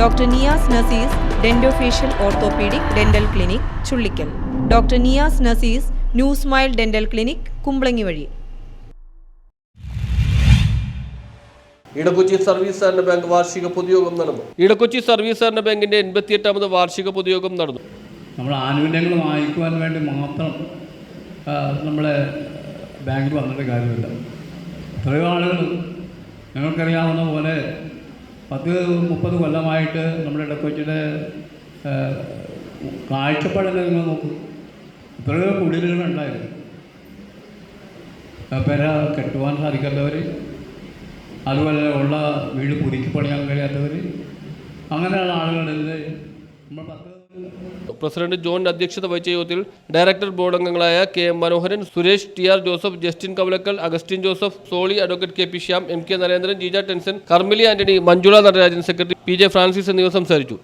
Doctor Niyas Naseez dentofacial orthopaedic dental clinic Chullikkal. Doctor Niyas Naseez new smile dental clinic Kumbalangi വഴി. Edakochi service സഹകരണ bank വാർഷിക പൊതുയോഗം നടന്നു. Edakochi service സഹകരണ ബാങ്കിന്റെ എൺപത്തിയെട്ടാമത് വാർഷിക പൊതുയോഗം നടന്നു. നമ്മൾ ആനുകൂല്യങ്ങൾ വാങ്ങിക്കുവാൻ വേണ്ടി മാത്രം നമ്മുടെ നമ്മളെ ബാങ്കിൽ വന്നിട്ട് കാര്യമില്ല. എത്രയോ ആളുകൾ ഞങ്ങൾക്കറിയാവുന്ന പോലെ പത്ത് മുപ്പത് കൊല്ലമായിട്ട് നമ്മുടെ ഇടക്കൊച്ചിയുടെ ആ, കാഴ്ചപ്പാടല്ലേ നിങ്ങൾ നോക്കൂ. ഇത്രയും കുടിലുകളുണ്ടായിരുന്നു പെര കെട്ടുവാൻ സാധിക്കാത്തവർ അതുപോലെ ഉള്ള വീട് പുതുക്കി പണിയാൻ കഴിയാത്തവർ അങ്ങനെയുള്ള ആളുകളിൽ നമ്മൾ പത്ത് പ്രസിഡന്റ് ജോൺ അധ്യക്ഷത വഹിച്ച യോഗത്തിൽ ഡയറക്ടർ ബോർഡ് അംഗങ്ങളായ K M Manoharan Suresh T R Joseph Justin Kavalakkal Augustine Joseph Soly advocate K P Shyam M K Narendran Jeeja Tenson Karmili Antony Manjula Natarajan secretary P J Francis എന്നിവർ സംസാരിച്ചു.